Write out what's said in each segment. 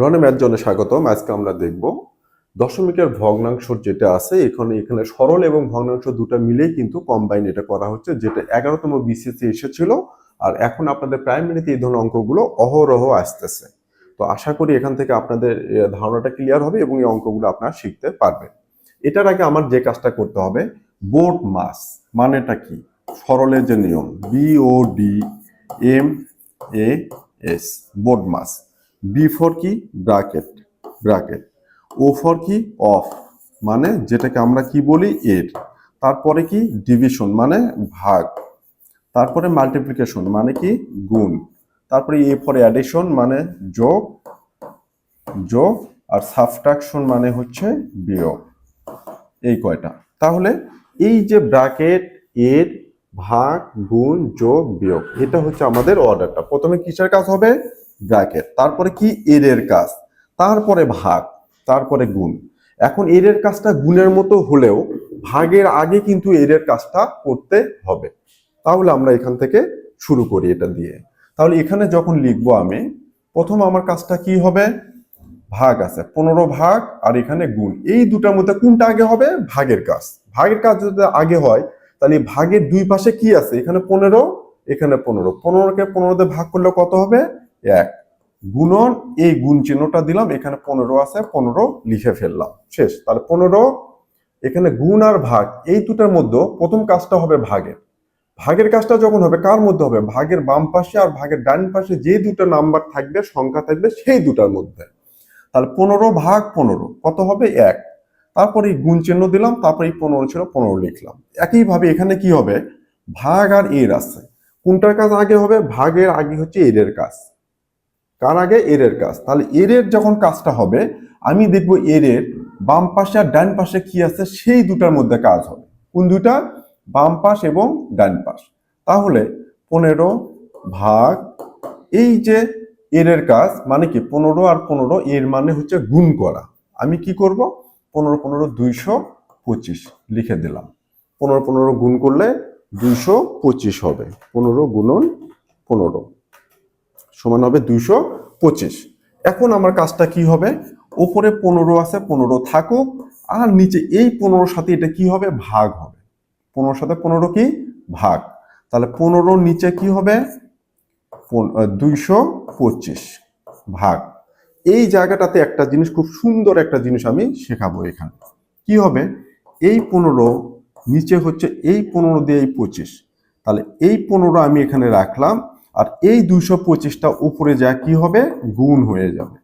রনে math জনে স্বাগতম। আজকে আমরা দেখব দশমিকের ভগ্নাংশ যেটা আছে, এখানে এখানে সরল এবং ভগ্নাংশ দুটো মিলেই কিন্তু কম্বাইন এটা করা হচ্ছে, যেটা এগারোতম বিসিএসি এসেছিল। আর এখন আপনাদের প্রাইমারিতে এই ধরনের অঙ্কগুলো অহরহ আসতেছে। তো আশা করি এখান থেকে আপনাদের ধারণাটা ক্লিয়ার হবে এবং এই অঙ্কগুলো আপনারা শিখতে পারবেন। এটার আগে আমার যে কাজটা করতে হবে বোর্ড মাস মানেটা কি? সরলের যে নিয়ম B O D M A S BODMAS. B for কি ব্রাকেট ব্রাকেট ও ফর কি অফ মানে যেটাকে আমরা কি বলি, এর। তারপরে কি ডিভিশন মানে ভাগ। তারপরে মাল্টিপ্লিকেশন মানে কি, গুণ। তারপরে এ ফর অ্যাডিশন মানে যোগ যোগ, আর সাবট্রাকশন মানে হচ্ছে বিয়োগ। এই কয়টা। তাহলে এই যে ব্র্যাকেট এর, ভাগ, গুণ, যোগ, বিয়োগ, এটা হচ্ছে আমাদের অর্ডারটা প্রথমে কিসের কাজ হবে? ব্র্যাকেট। তারপরে কি? এর এর কাজ। তারপরে ভাগ, তারপরে গুণ। এখন এর এর কাজটা গুণের মতো হলেও ভাগের আগে কিন্তু এর এর কাজটা করতে হবে। তাহলে আমরা এখান থেকে শুরু করি এটা দিয়ে। তাহলে এখানে যখন লিখব আমি, প্রথম আমার কাজটা কি হবে? ভাগ আছে, পনেরো ভাগ আর এখানে গুণ। এই দুটার মধ্যে কোনটা আগে হবে? ভাগের কাজ। ভাগের কাজ যদি আগে হয়, তাহলে ভাগের দুই পাশে কি আছে? এখানে পনেরো এখানে পনেরো। পনেরোকে পনেরোতে ভাগ করলে কত হবে? এক গুণন, এই গুণ চিহ্নটা দিলাম, এখানে পনেরো আছে, পনেরো লিখে ফেললাম, শেষ। তাহলে পনেরো, এখানে গুণ আর ভাগ, এই দুটার মধ্যে প্রথম কাজটা হবে ভাগের। ভাগের কাজটা যখন হবে, কার মধ্যে হবে? ভাগের বাম পাশে আর ভাগের ডান পাশে যে দুটো নাম্বার থাকবে, সংখ্যা থাকবে সেই দুটার মধ্যে। তাহলে পনেরো ভাগ পনেরো, কত হবে? এক। তারপরে এই গুণ চিহ্ন দিলাম, তারপরে এই পনেরো ছিল, পনেরো লিখলাম। একইভাবে এখানে কি হবে? ভাগ আর এর আছে। কোনটার কাজ আগে হবে? ভাগের আগে হচ্ছে এর কাজ। কার আগে? এরের কাজ। তাহলে এরের যখন কাজটা হবে, আমি দেখব এরের বাম পাশে আর ডান পাশে কি আছে? সেই দুটার মধ্যে কাজ হবে। কোন দুটা বাম পাশ এবং ডান পাশ। তাহলে পনেরো ভাগ এই যে এরের কাজ মানে কি? পনেরো আর পনেরো, এর মানে হচ্ছে গুণ করা। আমি কি করব? পনেরো পনেরো দুইশো পঁচিশ লিখে দিলাম। পনেরো পনেরো গুণ করলে দুইশো পঁচিশ হবে। পনেরো গুণন পনেরো। সমান হবে দুইশো পঁচিশ। এখন আমার কাজটা কি হবে? ওপরে পনেরো আছে, পনেরো থাকুক, আর নিচে এই পনেরোর সাথে এটা কি হবে? ভাগ হবে। পনেরোর সাথে পনেরো কি? ভাগ। তাহলে পনেরোর নিচে কি হবে? দুইশো পঁচিশ। ভাগ। এই জায়গাটাতে একটা জিনিস, খুব সুন্দর একটা জিনিস আমি শেখাবো এখানে। কি হবে? এই পনেরো নিচে হচ্ছে এই পনেরো দিয়ে এই পঁচিশ। তাহলে এই পনেরো আমি এখানে রাখলাম। আর এই দুইশো পঁচিশটা উপরে যা কি হবে? গুণ হয়ে যাবে।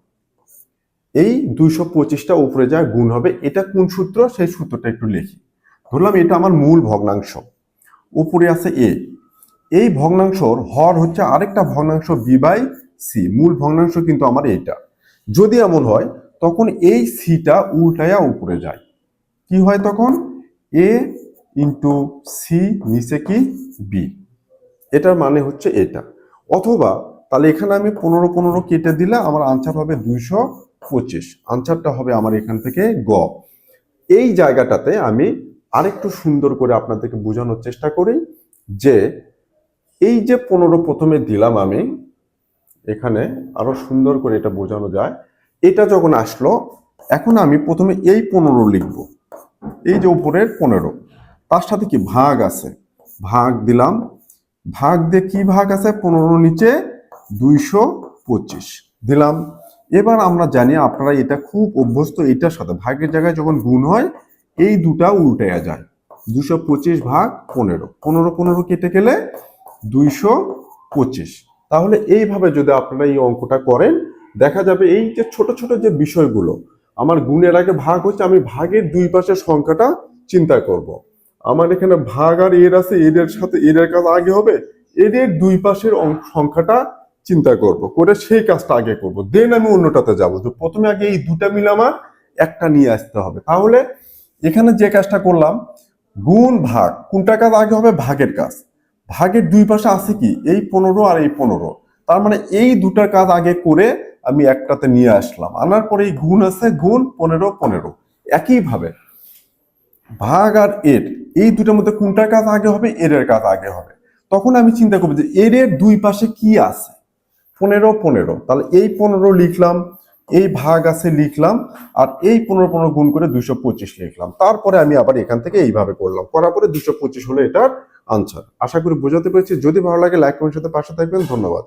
এই দুইশো পঁচিশটা উপরে যা গুণ হবে। এটা কোন সূত্র? সেই সূত্রটা একটু লিখি। ধরলাম এটা আমার মূল ভগ্নাংশ। উপরে আছে এ। এই ভগ্নাংশর হর হচ্ছে আরেকটা ভগ্নাংশ বি বাই সি। মূল ভগ্নাংশ কিন্তু আমার এইটা। যদি এমন হয়, তখন এই সিটা উল্টায়া উপরে যায়। কি হয় তখন? এ ইন্টু সি নিচে কি? বি। এটার মানে হচ্ছে এটা। অথবা তাহলে এখানে আমি পনেরো পনেরো কেটে দিলে আমার আনসার হবে দুইশো পঁচিশ। আনসারটা হবে আমার এখান থেকে গ। এই জায়গাটাতে আমি আরেকটু সুন্দর করে আপনাদেরকে বোঝানোর চেষ্টা করি যে এই যে পনেরো প্রথমে দিলাম আমি, এখানে আরও সুন্দর করে এটা বোঝানো যায়। এটা যখন আসলো, এখন আমি প্রথমে এই পনেরো লিখব। এই যে উপরের পনেরো, তার সাথে কি ভাগ আছে? ভাগ দিলাম ভাগ দিয়ে কি ভাগ আছে? পনেরো নিচে দুইশো পঁচিশ। দিলাম। এবার আমরা জানি আপনারা এটা খুব অভ্যস্ত এটার সাথে। ভাগের জায়গায় যখন গুণ হয়, এই দুটা উল্টে যায়। দুশো পঁচিশ ভাগ পনেরো। পনেরো পনেরো কেটে গেলে দুইশো পঁচিশ। তাহলে এইভাবে যদি আপনারা এই অঙ্কটা করেন, দেখা যাবে এই যে ছোট ছোট যে বিষয়গুলো, আমার গুণের আগে ভাগ হচ্ছে, আমি ভাগের দুই পাশের সংখ্যাটা চিন্তা করব। আমার এখানে ভাগ আর এর আছে, এদের সাথে এদের কাজ আগে হবে, এদের দুই পাশের সংখ্যাটা চিন্তা করব, করে সেই কাজটা আগে করব। দেন আমি অন্যটাতে যাব। তো প্রথমে আগে এই দুটা মিলে আমার একটা নিয়ে আসতে হবে। তাহলে এখানে যে কাজটা করলাম, গুণ ভাগ, কোনটা কাজ আগে হবে? ভাগের কাজ। ভাগের দুই পাশে আছে কি? এই পনেরো আর এই পনেরো। তার মানে এই দুটার কাজ আগে করে আমি একটাতে নিয়ে আসলাম। আনার পরে এই গুণ আছে, গুণ পনেরো পনেরো। একইভাবে ভাগ আর এর, এই দুটার মধ্যে কোনটার কাজ আগে হবে এর কাজ আগে হবে। তখন আমি চিন্তা করব যে এর এর দুই পাশে কি আছে? পনেরো পনেরো। তাহলে এই পনেরো লিখলাম, এই ভাগ আছে লিখলাম, আর এই পনেরো পনেরো গুণ করে দুশো পঁচিশ লিখলাম। তারপরে আমি আবার এখান থেকে এইভাবে করলাম। করার পরে দুশো পঁচিশ হলো এটার আনসার আশা করি বোঝাতে পেরেছি। যদি ভালো লাগে লাইক কমেন্ট সাথে পাশে থাকবেন। ধন্যবাদ।